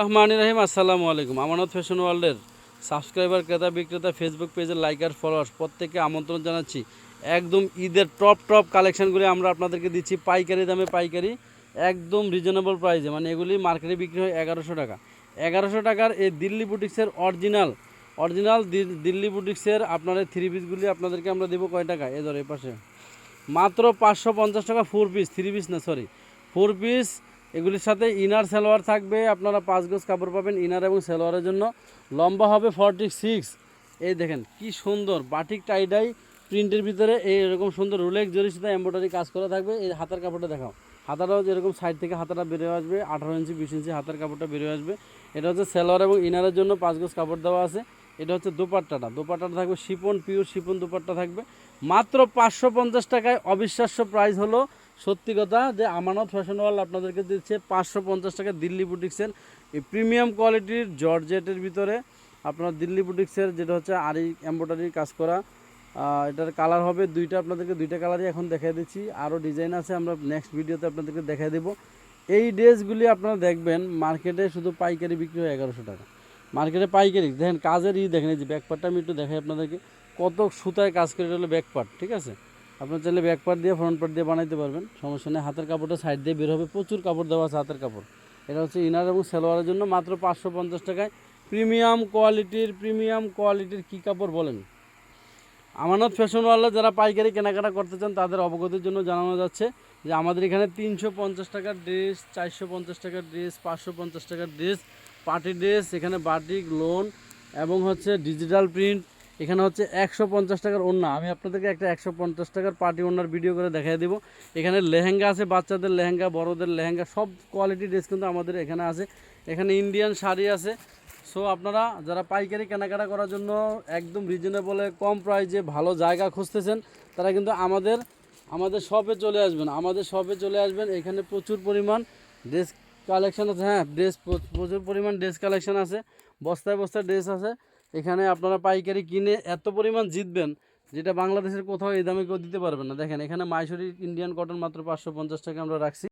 রহমান রাহিম, আসসালামু আলাইকুম। আমানত ফ্যাশন ওয়ার্ল্ডের সাবস্ক্রাইবার, ক্রেতা, বিক্রেতা ফেসবুক পেজের লাইকার ফলোয়ার্স প্রত্যেককে আমন্ত্রণ জানাচ্ছি। একদম ঈদের টপ টপ কালেকশানগুলি আমরা আপনাদেরকে দিচ্ছি। পাইকারি দামে পাইকারি, একদম রিজনেবল প্রাইসে মানে এগুলি মার্কেটে বিক্রি হয় এগারোশো টাকা। এগারোশো টাকার এই দিল্লি বুটিক্সের অরিজিনাল অরিজিনাল দিল্লি বুটিক্সের আপনার থ্রি পিসগুলি আপনাদেরকে আমরা দেবো কয় টাকা? এ এ পাশে। মাত্র পাঁচশো পঞ্চাশ টাকা ফোর পিস থ্রি পিস না সরি ফোর পিস এগুলির সাথে ইনার সালোয়ার থাকবে। আপনারা পাঁচ গোজ কাপড় পাবেন ইনার এবং সালোয়ারের জন্য। লম্বা হবে ফর্টি সিক্স এই দেখেন, কি সুন্দর বাটিক টাইডাই প্রিন্টের ভিতরে। এরকম সুন্দর রুলেক্স জরি সাথে এম্ব্রয়ডারি কাজ করা থাকবে। এই হাতার কাপড়টা দেখাও। হাতাটাও যেরকম সাইড থেকে হাতাটা বেরিয়ে আসবে, আঠারো ইঞ্চি, বিশ ইঞ্চি হাতার কাপড়টা বেরিয়ে আসবে। এটা হচ্ছে সালোয়ার এবং ইনারের জন্য পাঁচ গোজ কাপড় দেওয়া আছে। এটা হচ্ছে দোপাট্টাটা। দোপাট্টাটা থাকবে শিপন পিওর শিপন দোপাট্টা থাকবে। মাত্র পাঁচশো পঞ্চাশ টাকায় অবিশ্বাস্য প্রাইস হলো সত্যি কথা যে আমানত ফ্যাশন ওয়ার্ল্ড আপনাদেরকে দিচ্ছে পাঁচশো পঞ্চাশ টাকা দিল্লি বুটিক্সের। এই প্রিমিয়াম কোয়ালিটির জর্জেটের ভিতরে আপনার দিল্লি বুটিক্সের যেটা হচ্ছে আরি এম্ব্রয়ডারি কাজ করা এটার কালার হবে দুইটা আপনাদেরকে, দুইটা কালারই এখন দেখাই দিচ্ছি। আরও ডিজাইন আছে, আমরা নেক্সট ভিডিওতে আপনাদেরকে দেখাই দেবো। এই ড্রেসগুলি আপনারা দেখবেন, মার্কেটে শুধু পাইকারি বিক্রি হয় এগারোশো টাকা। মার্কেটে পাইকারি, দেখেন কাজের ই দেখেন, এই যে ব্যাকপার্টটা আমি একটু দেখাই আপনাদেরকে। কত সুতায় কাজ করে, এটা হলো ব্যাকপার্ট ঠিক আছে? আপনার চাইলে ব্যাক পার্ট দিয়ে ফ্রন্ট পার্ট দিয়ে বানাইতে পারবেন। সমস্যা নেই, হাতের কাপড়টা সাইড দিয়ে বের হবে, প্রচুর কাপড় দেওয়া আছে হাতের কাপড়। এটা হচ্ছে ইনার এবং সালোয়ারের জন্য মাত্র পাঁচশো পঞ্চাশ টাকায়। প্রিমিয়াম কোয়ালিটির প্রিমিয়াম কোয়ালিটির কী কাপড় বলেন? আমানত ফ্যাশনওয়ালা যারা পাইকারি কেনাকাটা করতে চান, তাদের অবগতির জন্য জানানো যাচ্ছে যে আমাদের এখানে তিনশো পঞ্চাশ টাকার ড্রেস চারশো পঞ্চাশ টাকার ড্রেস পাঁচশো পঞ্চাশ টাকার ড্রেস পার্টি ড্রেস এখানে বাটিক লোন এবং হচ্ছে ডিজিটাল প্রিন্ট এখানে হচ্ছে একশো পঞ্চাশ টাকার ওড়না। আমি আপনাদেরকে একটা একশো পঞ্চাশ টাকার পার্টি ওড়নার ভিডিও করে দেখাই দেবো। এখানে লেহেঙ্গা আছে, বাচ্চাদের লেহেঙ্গা, বড়দের লেহেঙ্গা, সব কোয়ালিটি ড্রেস কিন্তু আমাদের এখানে আছে। এখানে ইন্ডিয়ান শাড়ি আছে। সো আপনারা যারা পাইকারি কেনাকাটা করার জন্য একদম রিজনেবলে কম প্রাইজে ভালো জায়গা খুঁজতেছেন, তারা কিন্তু আমাদের আমাদের শপে চলে আসবেন। আমাদের শপে চলে আসবেন। এখানে প্রচুর পরিমাণ ড্রেস কালেকশন আছে। হ্যাঁ ড্রেস প্রচুর পরিমাণ ড্রেস কালেকশন আছে। বস্তায় বস্তায় ড্রেস আছে। এখানে আপনারা পাইকারি কিনে এত পরিমাণ জিতবেন, যেটা বাংলাদেশের কোথাও এই দামে কেউ দিতে পারবেন না। দেখেন, এখানে মাইসুরি ইন্ডিয়ান কটন মাত্র পাঁচশো পঞ্চাশ টাকা আমরা রাখছি।